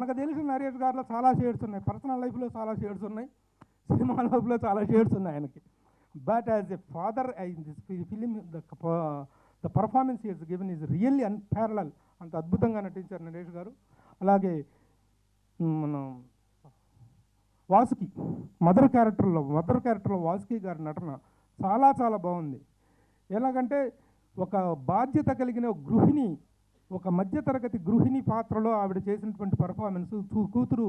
మనకు తెలిసిన నరేష్ గారిలో చాలా షేడ్స్ ఉన్నాయి. పర్సనల్ లైఫ్లో చాలా షేడ్స్ ఉన్నాయి. సినిమా లైఫ్లో చాలా షేడ్స్ ఉన్నాయి ఆయనకి. But as a father in this film the the performance is given is really unparalleled అంత అద్భుతంగా నటించారు నరేష్ గారు. అలాగే మన మనం వాసుకి మదర్ క్యారెక్టర్లో మదర్ క్యారెక్టర్లో వాసుకి గారి నటన చాలా చాలా బాగుంది. ఎలాగంటే ఒక బాధ్యత కలిగిన ఒక గృహిణి ఒక మధ్యతరగతి గృహిణి పాత్రలో ఆవిడ చేసినటువంటి పర్ఫార్మెన్స్ కూతురు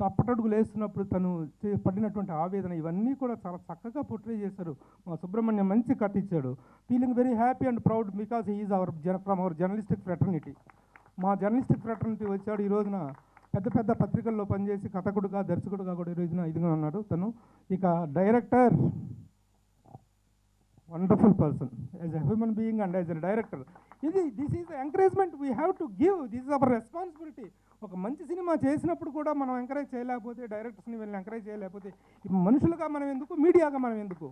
తప్పటడుగు లేస్తున్నప్పుడు తను చే- పడినటువంటి ఆవేదన ఇవన్నీ కూడా చాలా చక్కగా పోర్ట్రే చేశారు. మా సుబ్రహ్మణ్యం మంచి కథ ఇచ్చాడు. Feeling very happy and proud because is our జన ఫ్రమ్ అవర్ జర్నలిస్టిక్ ఫ్రెటర్నిటీ మా జర్నలిస్టిక్ ఫ్రెటర్నిటీ వచ్చాడు ఈ రోజున పెద్ద పెద్ద పత్రికల్లో పనిచేసి కథకుడుగా దర్శకుడుగా కూడా ఈ రోజున ఇదిగా ఉన్నాడు తను. ఇక director wonderful person as a human being and as a director ఇది this is encouragement we have to give this is our responsibility ఒక మంచి సినిమా చేసినప్పుడు కూడా మనం ఎంకరేజ్ చేయలేకపోతే డైరెక్టర్స్ని వీళ్ళని ఎంకరేజ్ చేయలేకపోతే మనుషులుగా మనం ఎందుకు మీడియాగా మనం ఎందుకు?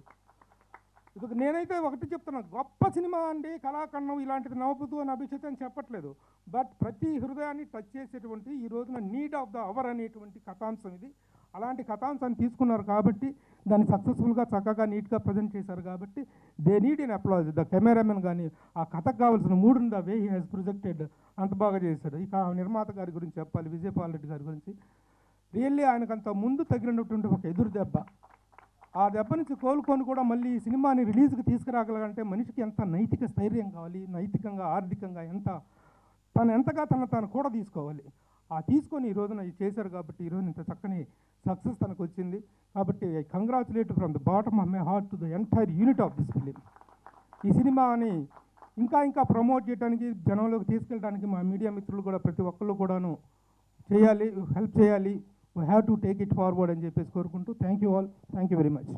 ఇప్పుడు నేనైతే ఒకటి చెప్తున్నా గొప్ప సినిమా అండి కళాఖండం ఇలాంటిది నవ్వుతూ అని అభిషేక్ అని చెప్పట్లేదు. బట్ ప్రతి హృదయాన్ని టచ్ చేసేటువంటి ఈ రోజున నీడ్ ఆఫ్ ద అవర్ అనేటువంటి కథాంశం ఇది. అలాంటి కథాంశాన్ని తీసుకున్నారు కాబట్టి దాన్ని సక్సెస్ఫుల్గా చక్కగా నీట్గా ప్రజెంట్ చేశారు కాబట్టి they need in applause the cameraman కానీ ఆ కథకు కావాల్సిన మూడు the way he has projected అంత బాగా చేశాడు. ఇక ఆ నిర్మాత గారి గురించి చెప్పాలి విజయపాల్ రెడ్డి గారి గురించి. రియల్లీ ఆయనకంత ముందు తగిలినటువంటి ఒక ఎదురు దెబ్బ. ఆ దెబ్బ నుంచి కోలుకొని కూడా మళ్ళీ ఈ సినిమాని రిలీజ్కి తీసుకురాగలంటే మనిషికి ఎంత నైతిక స్థైర్యం కావాలి నైతికంగా ఆర్థికంగా ఎంత తను ఎంతగా తను తాను కూడా తీసుకోవాలి. ఆ తీసుకొని ఈ రోజున చేశారు కాబట్టి ఈ రోజున ఇంత చక్కని సక్సెస్ తనకు వచ్చింది కాబట్టి I congratulate from the bottom of my heart to the entire unit of this film ఈ సినిమాని ఇంకా ఇంకా ప్రమోట్ చేయడానికి జనంలోకి తీసుకెళ్ళడానికి మా మీడియా మిత్రులు కూడా ప్రతి ఒక్కళ్ళు కూడాను చేయాలి హెల్ప్ చేయాలి. We have to take it forward అని చెప్పేసి కోరుకుంటూ thank you all thank you very much